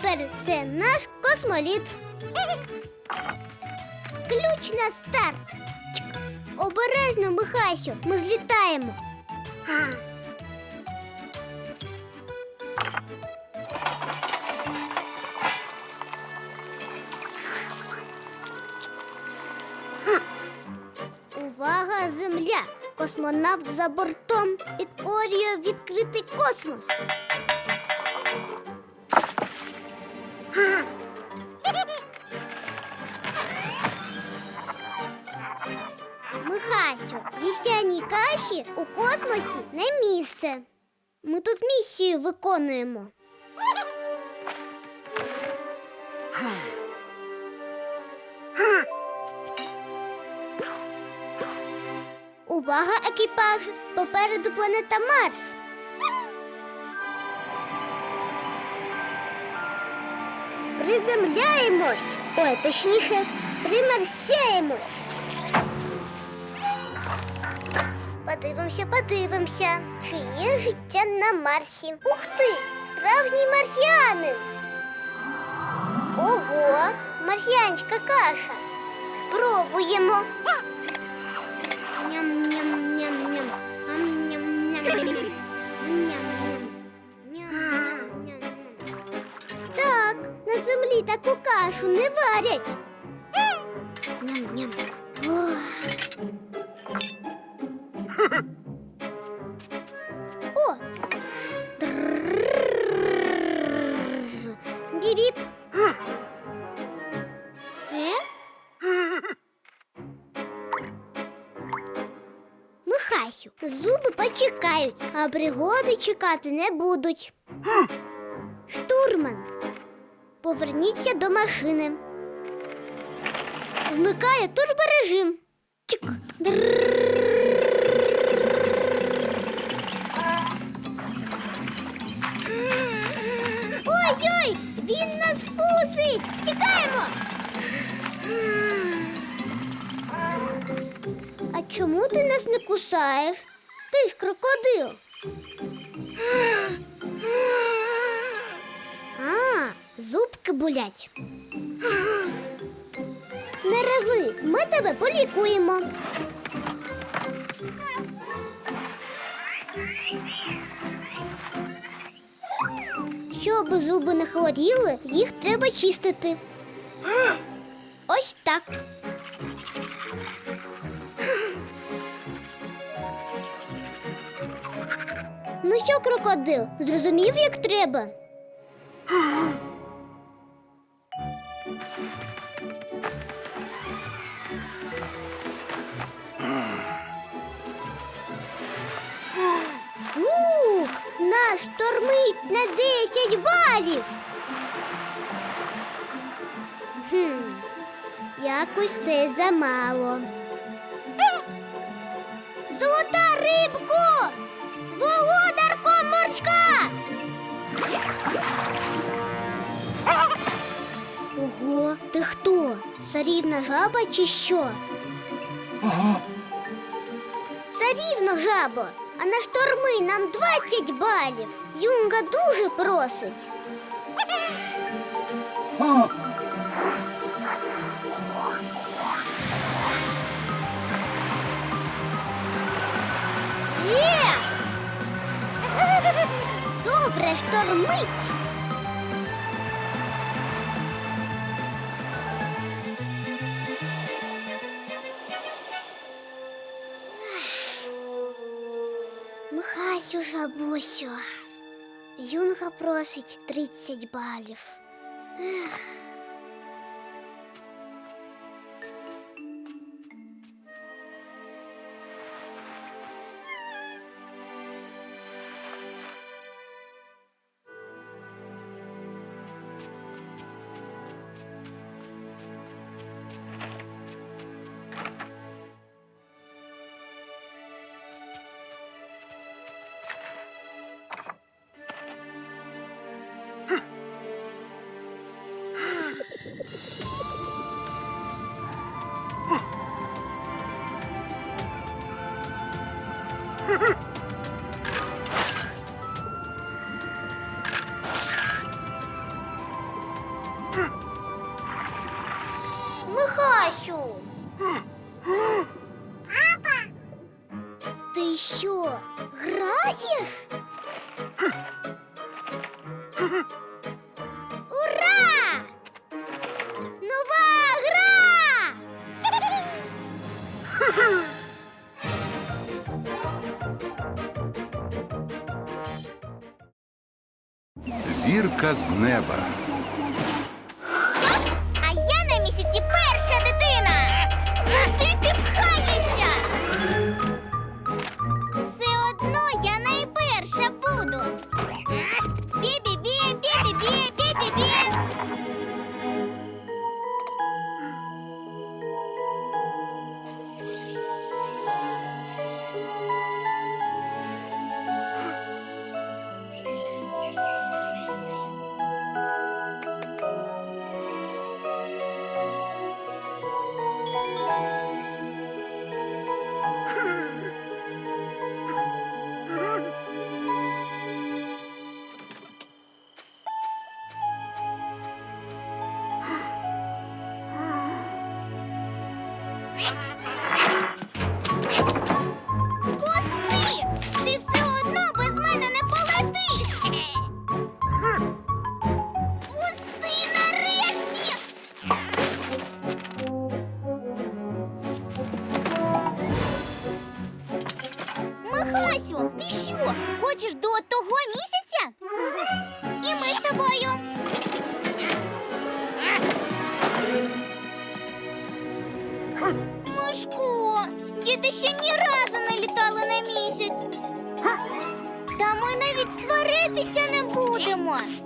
Тепер це наш космоліт. Ключ на старт. Обережно, Михасю, ми злітаємо. Увага, земля! Космонавт за бортом підкорює відкритий космос. Вівсяній каші у космосі не місце. Ми тут місію виконуємо. Увага, екіпаж! Попереду планета Марс. Приземляємось. Ой, точніше, примарсяємось. Подивимося, подивимося, чи є життя на Марсі. Ух ти! Справжній марсіанин! Ого, марсіанська каша. Спробуємо. Ням-ням-ням-ням. Ням-ням-ням. Так, на землі таку кашу не варять. Привіт. Е? Михасю, зуби почекають, а пригоди чекати не будуть. Штурман. Поверніться до машини. Вмикає турборежим. Чик. Ой-ой! Він нас вкусить! Тікаємо! А чому ти нас не кусаєш? Ти ж крокодил. А, зубки болять. Не реви, ми тебе полікуємо. Щоб зуби не хворіли, їх треба чистити. Ось так. Ну що, крокодил, зрозумів, як треба? Штормить на 10 балів. Хм, якось це замало. Золота рибко! Володарко морська! Ого, ти хто? Царівна жаба чи що? Царівно жабо, а на шторми нам 20 балів. Юнга дуже просить. Є! Добре штормить. Михасю жабусю. Юнга просить 30 балів. Ех. Михасю! Папа! Ти що, граєш? Ура! Нова гра! Зірка з неба.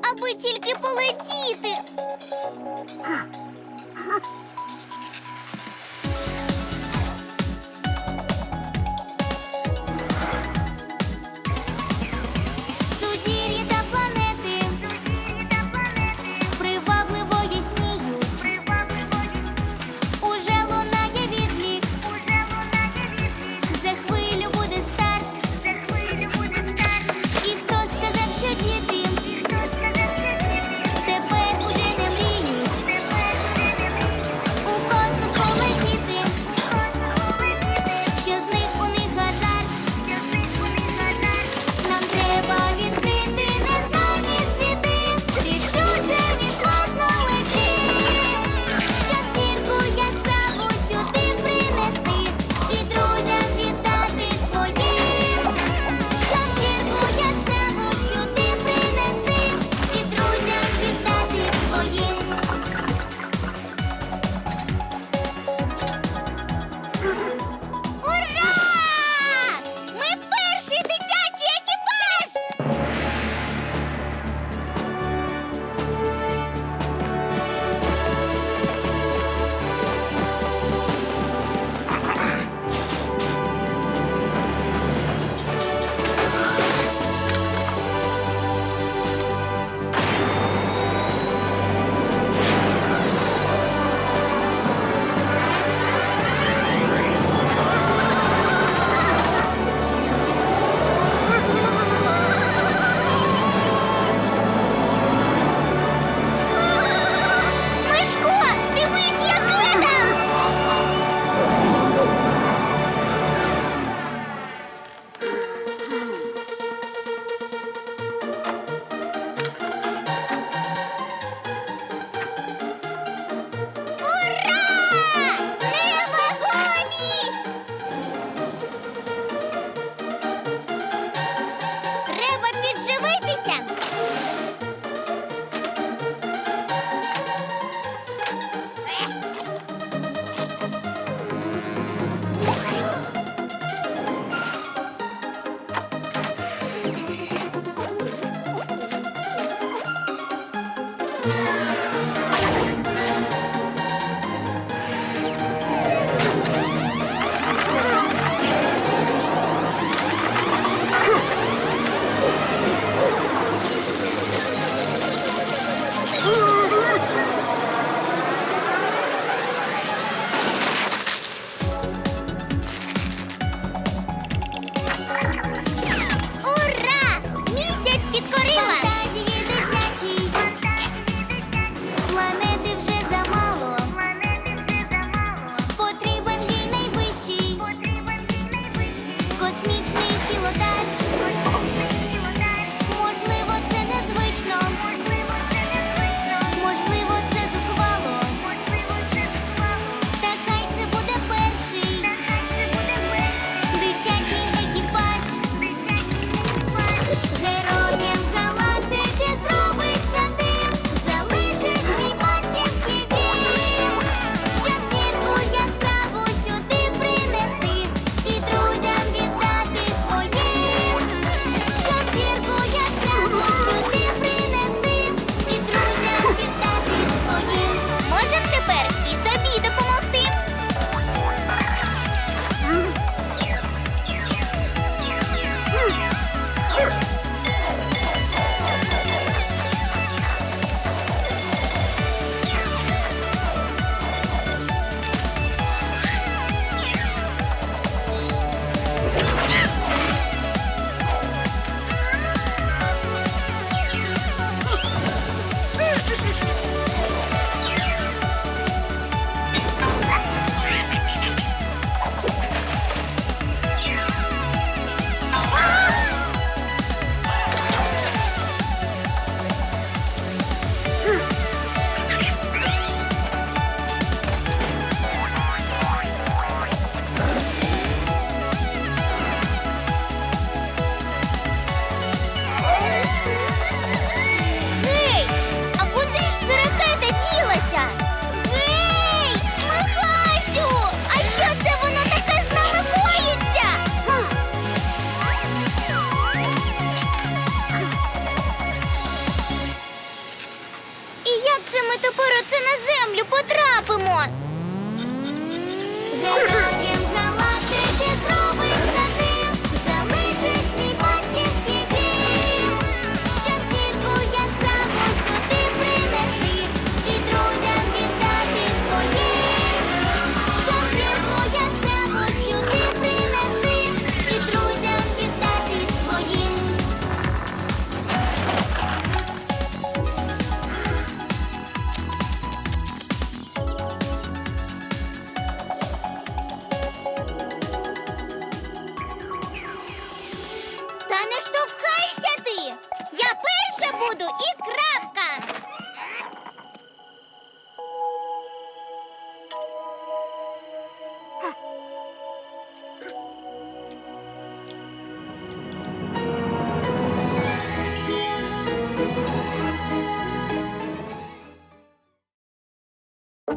аби тільки полетіти.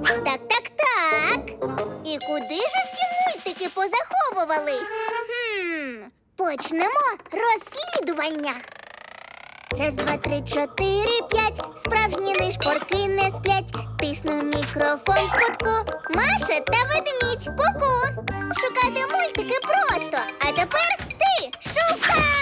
Так, так, так. І куди ж усі мультики позаховувались? Хм, почнемо розслідування. Раз, два, три, чотири, п'ять. Справжні нишпорки не сплять. Тисну мікрофон в кутку. Маша та ведмідь. Ку-ку. Шукати мультики просто. А тепер ти шукай.